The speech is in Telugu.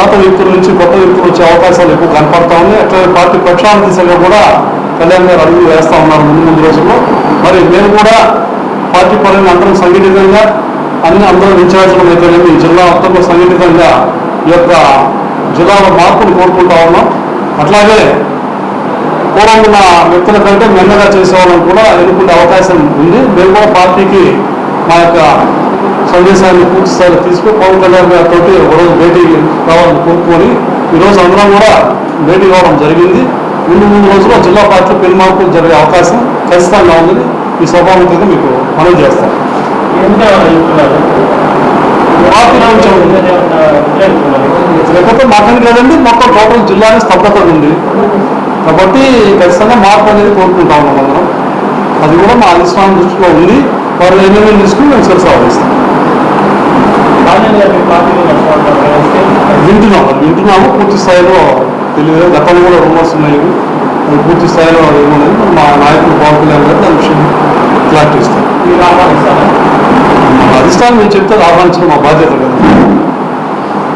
పాత వ్యక్తుల నుంచి కొత్త వ్యక్తులు వచ్చే అవకాశాలు ఎక్కువ కనపడతా ఉన్నాయి. అట్లా పార్టీ ప్రక్షాళన దిశగా కూడా కళ్యాణ్ గారు అడుగు వేస్తా ఉన్నారు ముందు ముందు రోజుల్లో. మరి నేను కూడా పార్టీ పరంగా అందరం సంఘటితంగా అన్ని అందరం ఇన్ఛార్జీలు అయితే ఈ జిల్లా మొత్తంలో సంఘటితంగా ఈ యొక్క జిల్లాలో మార్పును కోరుకుంటా ఉన్నాం. అట్లాగే పూర్వం ఉన్న వ్యక్తుల కంటే మెల్లగా చేసేవాళ్ళని కూడా ఎదుర్కొనే అవకాశం ఉంది. మేము కూడా పార్టీకి మా యొక్క సందేశాన్ని పూర్తి స్థాయిలో తీసుకుని పవన్ కళ్యాణ్ గారితో ఒకరోజు భేటీ కావాలని కోరుకొని ఈరోజు అందరం కూడా భేటీ కావడం జరిగింది. ముందు ముందు రోజుల్లో జిల్లా పార్టీలో పెను మార్పులు జరిగే అవకాశం ఖచ్చితంగా ఉందని ఈ సభాముఖంగా మీకు మనవి చేస్తాం. పార్టీ కొంచెం లేకపోతే మాకని కదండి మొత్తం టోటల్ జిల్లాని స్తబ్దత ఉంది. కాబట్టి ఖచ్చితంగా మార్పు అనేది కోరుకుంటా ఉన్నాం అందరం. అది కూడా మా అధిష్టానం దృష్టిలో ఉంది. వారు ఎన్ని తీసుకుని మేము వహిస్తాం వింటున్నాం వింటున్నాము. పూర్తి స్థాయిలో తెలియదు. గతంలో కూడా రూమర్స్ ఉన్నాయి. అది పూర్తి స్థాయిలో ఏమన్నది మా నాయకులు పవన్ కళ్యాణ్ గారు దాని విషయం క్లారిటీ ఇస్తారు. అధిష్టానం మేము చెప్తే ఆహ్వానించడం మా బాధ్యత కదా.